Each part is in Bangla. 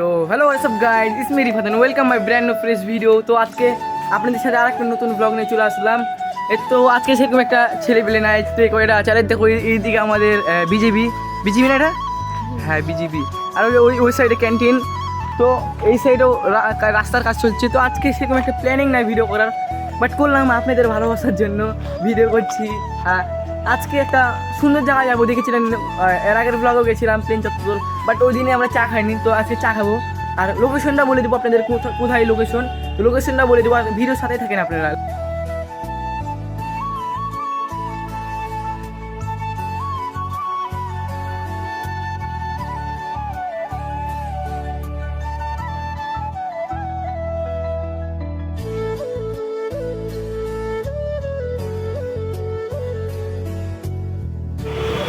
তো হ্যালো সব গাইড ইস মেরি ফাদান welcome my brand new fresh video তো আজকে আপনাদের সাথে আরেকটা নতুন ব্লগ নিয়ে চলে আসলাম। তো আজকে সেরকম একটা ছেলে পেলে নাই, তো কয়টা আছে আর দেখো, এই- এইদিকে আমাদের বিজেপি বিজেপি না এটা? হ্যাঁ বিজেপি আর ওই ওই ওই সাইডে ক্যান্টিন তো এই সাইডেও রাস্তার কাজ চলছে। তো আজকে সেরকম একটা প্ল্যানিং নাই ভিডিও করার। বাট করলাম আপনাদের ভালোবাসার জন্য। ভিডিও করছি। আর আজকে একটা সুন্দর জায়গা যাব দেখেছিলাম এর আগের ব্লগও গেছিলাম প্লেন চত্বর বাট ওই দিনে আমরা চা খাইনি, তো আজকে চা খাব। আর লোকেশনটা বলে দেবো আপনাদের কোথা- কোথায় লোকেশন লোকেশনটা বলে দেবো, আর ভিডিওর সাথে থাকেন আপনারা।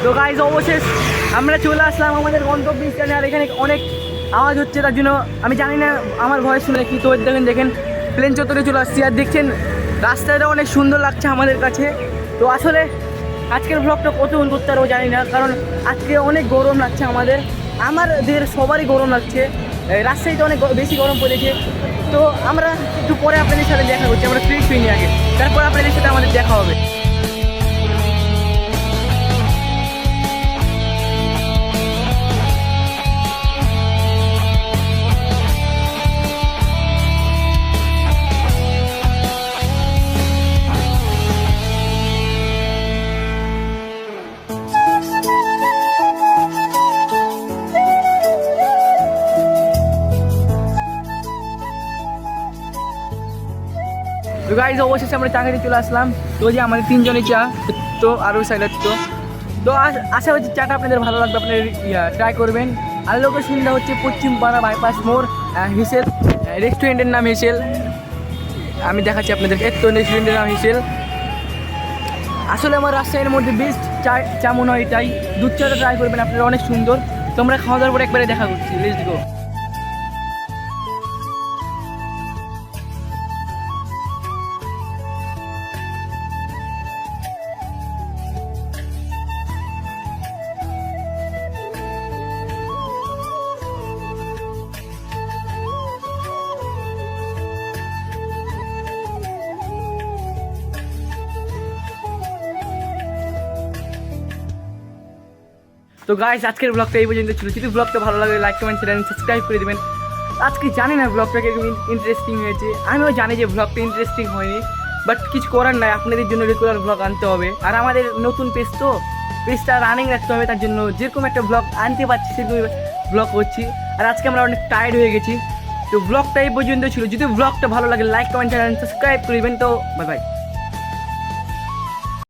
তো গাইজ অবশেষ আমরা চলে আসলাম আমাদের গন্তব্য স্থানে। আর এখানে অনেক আওয়াজ হচ্ছে, তার জন্য আমি জানি না আমার ভয়েস শুনে কি। তো দেখেন দেখেন প্লেন চত্বরে চলে আসছি। আর দেখছেন, রাস্তাটা অনেক সুন্দর লাগছে আমাদের কাছে। তো আসলে আজকের ব্লগটা কতক্ষণ করতে পারব জানি না, কারণ আজকে অনেক গরম লাগছে আমাদের। আমাদের সবারই গরম লাগছে। এই রাজশাহীতে অনেক বেশি গরম পড়েছে। তো আমরা একটু পরে আপনাদের সাথে দেখা করছি, আমরা ফ্রি ফ্রি নিয়ে আগে। তারপর আপনাদের সাথে আমাদের দেখা হবে। তো গাইজ অবশেষে আমরা চা খেতে চলে আসলাম। তো যে আমাদের তিনজনের চা, তো আর ওই সাইডের তো। তো আশ- করছি চাটা আপনাদের ভালো লাগবে, আপনারা ট্রাই করবেন। আর লোকেশনটা হচ্ছে পশ্চিম পাড়া বাইপাস মোড় হিসেল রেস্টুরেন্টের নাম হিসেল। আমি দেখাচ্ছি আপনাদেরকে এত রেস্টুরেন্টের নাম হিসেল। আসলে আমার রাজশাহীর মধ্যে বেস্ট চা চা মনে হয় এটাই। দুধ চাটা ট্রাই করবেন, আপনারা অনেক সুন্দর। তো আমরা খাওয়া দাওয়ার পরে একবারে দেখা করছি লেটস গো তো গাইস আজকের ব্লগটা এই পর্যন্ত ছিল। যদি ব্লগটা ভালো লাগে লাইক কমেন্ট চ্যানেল সাবস্ক্রাইব করে দেবেন। আজকে জানি না ব্লগটা ইন্টারেস্টিং হয়েছে। আমিও জানি যে ব্লগটা ইন্টারেস্টিং হয়নি বাট কিছু করার নাই। আপনাদের জন্য রেগুলার ব্লগ আনতে হবে। আর আমাদের নতুন পেজ তো পেজটা রানিং রাখতে হবে, তার জন্য যেরকম একটা ব্লগ আনতে পারছি, সেরকম ব্লগ করছি। আর আজকে আমরা অনেক টায়ার্ড হয়ে গেছি। তো ব্লগটা এই পর্যন্ত ছিল। যদি ব্লগটা ভালো লাগে লাইক কমেন্ট চ্যানেল সাবস্ক্রাইব করবেন তো বাই বাই